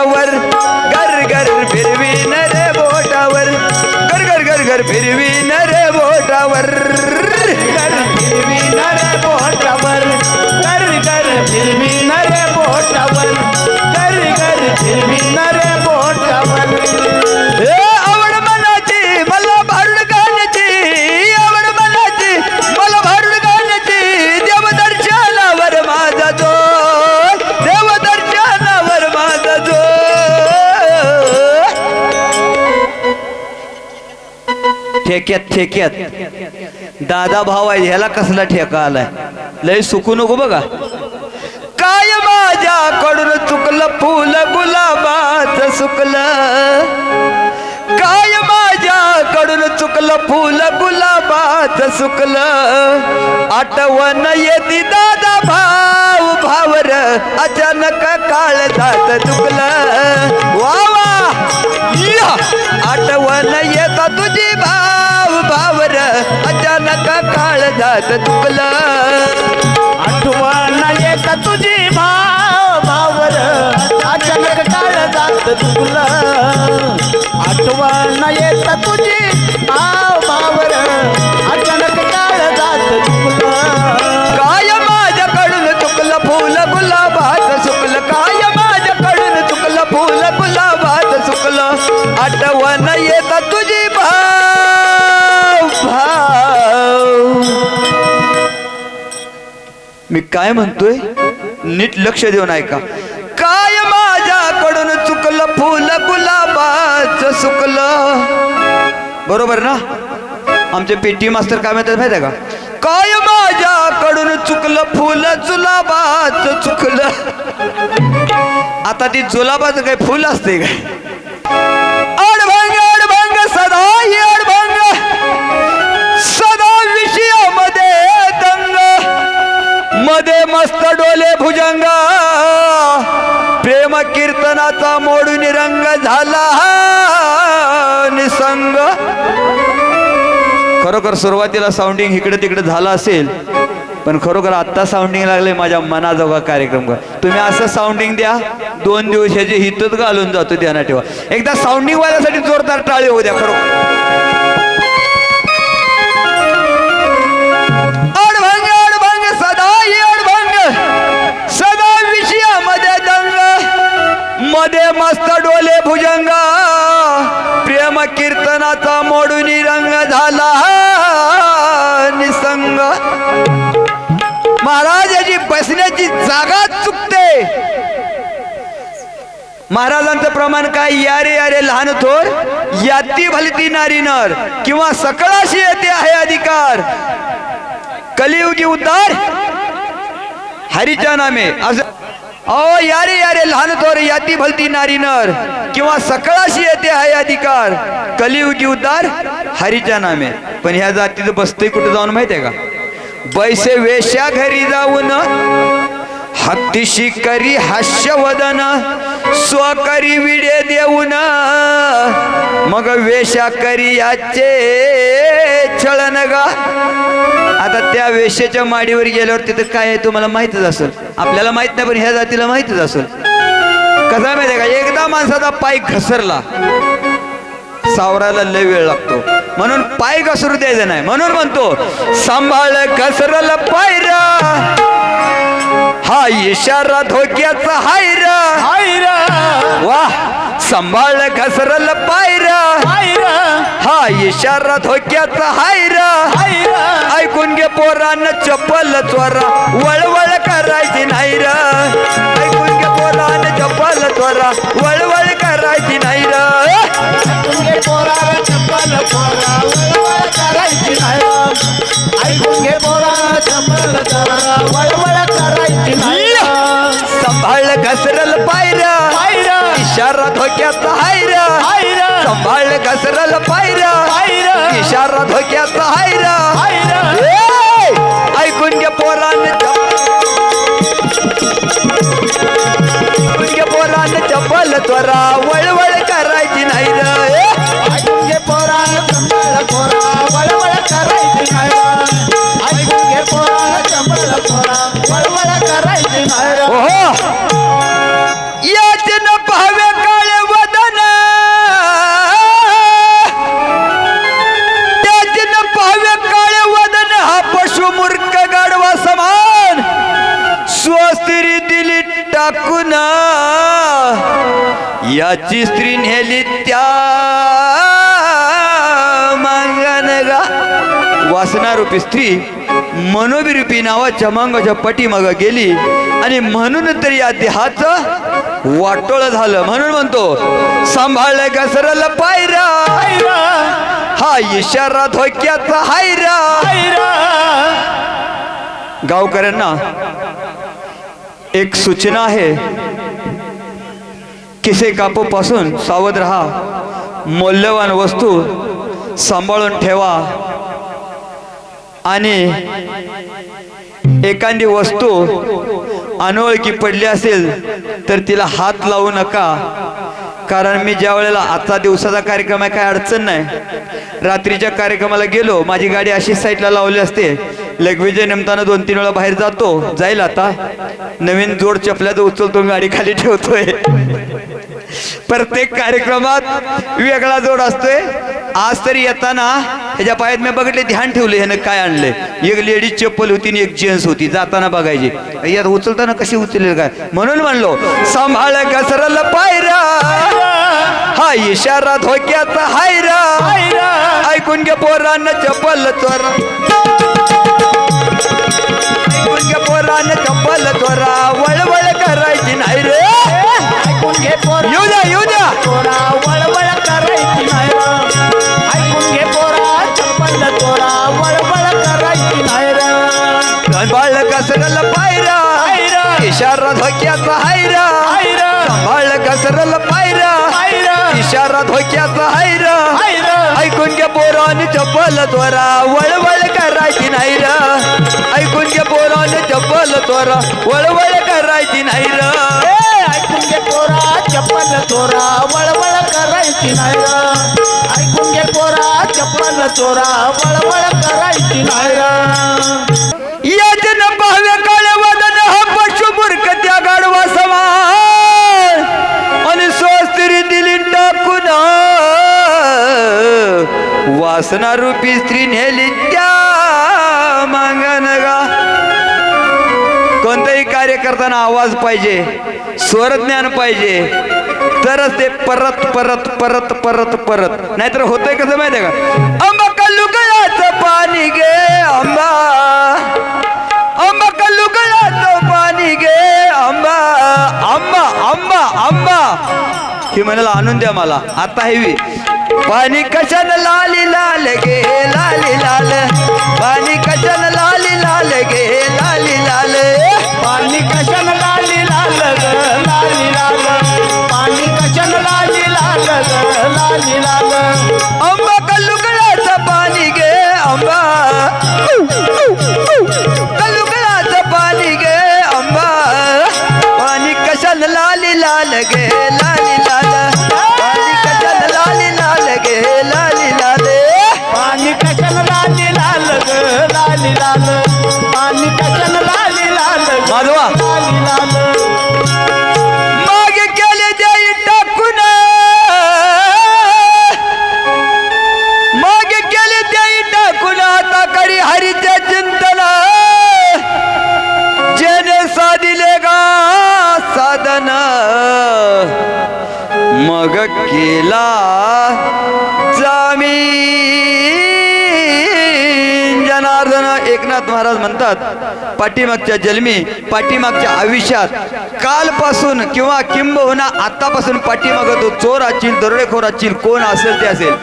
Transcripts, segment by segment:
याला घर घर बोटावर गर गर फिरवीन रे बोटावर. गर गर गर गर न रे बोटावर. ठेक्यात ठेक्यात दादा भाव आहे ह्याला कसला ठेका आलाय? लय सुकू नको बघा. काय माझ्याकडून चुकलं फुल गुलाबाच सुकलं? काय माझ्याकडून चुकलं फुल गुलाबाच सुकलं? आठवण येते दादा भाऊ भावर अचानक काळ जात चुकलं. वा वा. आठवण येता तुझी भाव काळ जात आठवण येत तुझी भाव भावर अचानक काळ जात तुला आठवण येत तुझी काय म्हणतोय? नीट लक्ष देऊन ऐका. काय माझ्याकडून चुकलं फुल गुलाबाच सुकलं? बरोबर ना? आमचे पेटी मास्तर काय म्हणतात माहिती आहे का? काय माझ्याकडून चुकलं फुल जुलाबाच चुकलं आता ती जुलाबाचं काय फुल असते काय? भुजंगा. प्रेम कीर्तनाचा मोडून रंग झाला निसंग. खरोखर सुरुवातीला साऊंडिंग इकडे तिकडे झालं असेल पण खरोखर आत्ता साऊंडिंग लागले माझ्या मनाजोगा कार्यक्रम. कर तुम्ही असं साऊंडिंग द्या दोन दिवस ह्याचे हितच घालून जातो ध्यानात ठेवा. एकदा साऊंडिंग वाल्यासाठी जोरदार टाळी होऊ द्या खरोखर. मध्ये मस्त डोले भुजंग. प्रेम कीर्तनाचा मोडून रंग झाला निसंग. महाराजाची बसण्याची जागा चुकते. महाराजांचं प्रमाण काय? यारे यारे लहान थोर याती भलती नारी नर. किंवा सकळाशी येते आहे अधिकार. कलियुगी उद्धार हरीच्या नामे. असं अहो यारे यारे लहान थोर याती भलती नारी नर किंवा सकळाशी येते हाय अधिकार. कलियुगी उद्धार हरीच्या नामे. पण ह्या जातीचं बसते कुठे जाऊन माहितीये का? बैसे वेश्या घरी जाऊन हत्तीशी करी हास्यवदन स्वकरी विडे देऊन. मग वेश्या करी याचे छळन गा. आता त्या वेश्याच्या माडीवर गेल्यावर तिथं काय आहे तुम्हाला माहितच असेल. आपल्याला माहीत नाही पण ह्या जातीला माहितच असेल. कसा माहिती का? एकदा माणसाचा पाय घसरला सावरायला लय वेळ लागतो. म्हणून पाय घसरू द्यायचा नाही. म्हणून म्हणतो सांभाळ घसरल पायरा हा इशारा धोक्याचा हायरा. हायरा. वा सांभाळ घसरल पायरा हायरा हा इशारा धोक्याचा हायरा ऐकून घे पोरानं चप्पल चोरा वळवळ करायची नाही र. ऐकून घे पोरानं चप्पल चोरा वळवळ करायची नाही र. सांभाळ घसरल पायरा इशारा धोक्याचा हायरा सांभाळ घसरल पायरा इशारा धोक्याचा हायरा! ऐकून घे पोरानं ऐकून घे पोरानं चप्पल त्वरा वळवळ करायची नाही! ऐकून घे पोराला चप्पल पोरा वळवळ करायची नाही ऐकून घे पोराला चप्पल पोरा वळवळ करायची नाही ती स्त्री नेली त्या मांगणगा वासनारूपी स्त्री मनोविरूपी नावाच्या मंगाच्या पाठीमाग गेली आणि म्हणून तर या देहाचं वाटोळ झालं. म्हणून म्हणतो सांभाळ का पायरा हा इशारा धोक्याचा हायरा. गावकऱ्यांना एक सूचना आहे. किसे कापू पासून सावध राहा? मौल्यवान वस्तू सांभाळून ठेवा. आणि एखादी वस्तू अनोळखी पडली असेल तर तिला हात लावू नका. कारण मी ज्या वेळेला आजचा दिवसाचा कार्यक्रम आहे काय अडचण नाही. रात्रीच्या कार्यक्रमाला गेलो माझी गाडी अशी साईडला लावली असते. लघवीच्या निमतानं दोन तीन वेळा बाहेर जातो. जाईल आता. नवीन जोड चपल्याचं उचलतो मी गाडी खाली ठेवतोय. प्रत्येक कार्यक्रमात वेगळा जोड असतोय. आज तरी येताना ह्याच्या पायात मी बघितले ध्यान ठेवले ह्यानं काय आणले एक लेडीज चप्पल होती आणि एक जेंट्स होती. जाताना बघायची. यात उचलताना कशी उचलेल काय? म्हणून म्हणलो सांभाळ घसरल पायरा हा इशारा धोक्याचा हायरा. ऐकून घे पोरांना चप्पल चोरा. पोरांना चप्पल चोरा वळवळ करायची नाही रे ऐकून घे पोरा येऊ द्या येऊ द्या चोरा वळवळ करायची नाही. ऐकून घे पोरा चप्पल चोरा वळवळ करायची नाही र. बाळ कसरल पायरा. इशारा धोक्याचा हायरा हायरा. बाळ कसरल पायरा. इशारा धोक्याचा पोराने चप्पल त्वरा वळवळ करायची नाही र ऐकून घे पोराने चप्पल त्वरा वळवळ करायची नाही र ऐकून घे पोरा चप्पल चोरा वळवळ करायची नाही र. ऐकून घे पोरा चप्पल चोरा वळवळ करायची नाही र. याचन पाहवे काळे वासना रूपी स्त्री नेली त्या मागन गा कोणतंही कार्य करताना आवाज पाहिजे स्वरज्ञान पाहिजे तरच ते परत परत परत परत परत. नाहीतर होतंय कसं माहितीये का? आंबा कल्लुकयाचं पाणी गे आंबा. आंबा कल्लू पाणी गे आंबा. आंबा आंबा आंबा. हे म्हणाला आणून द्या मला. आता हेवी पाणी कशन लाली लाल गे लाली लाल. पाणी कशन लाली लाल गे लाली लाल. पाणी कशन लाली लाल ग लाली लाल. पाणी कशन लाली लाल ग लाली लाल. आंबा कल्लुकडाचं पाणी गे आंबा कल्लुकडाचं पाणी गे आंबा पाणी कशन लाली लाल गे लाली लाली पाणी कशन लाली लाल. माधवा. लाली लाल. मागे केले देई टाकून. मागे केले देई टाकून. आता करी हरीचे चिंतन. जेने साधिले गा साधन. मग केला म्हणतात पाठीमागच्या जन्मी पाठीमागच्या आयुष्यात कालपासून किंवा किंबहुना आतापासून पाठीमागं तो चोर असतील दरोडेखोर असतील कोण असेल ते असेल.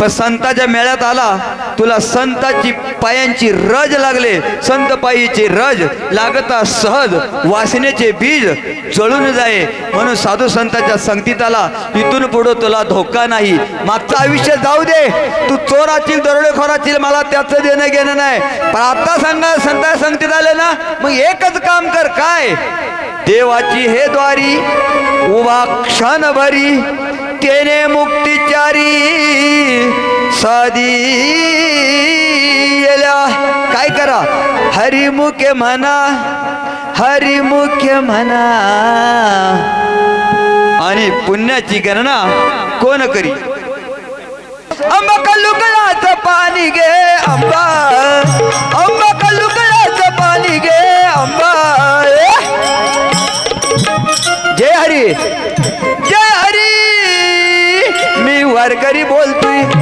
पण संताच्या मेळ्यात आला तुला संताची पायांची रज लागले. संत पायीचे रज लागता सहज वासनेचे बीज जळून जाये. म्हणून साधू संताच्या संगतीत आला इथून पुढं तुला धोका नाही. मागचं आयुष्य जाऊ दे. तू चोरातील दरोडेखोरातील मला त्याचं देणं घेणं नाही. पण आता सांगा संता संगतीत आले ना मग एकच काम कर. काय? देवाची हे द्वारी उभा क्षणभरी तेने मुक्तीचारी साधी. येल्या काय करा? हरिमुखे म्हणा हरिमुखे म्हणा. आणि पुण्याची गणना कोण करी? अंबा लुकडाचं पाणी गे अंबा. अंबा लुकडाचं पाणी गे अंबा. जय हरी. जय हरी. वारकरी बोलतोय.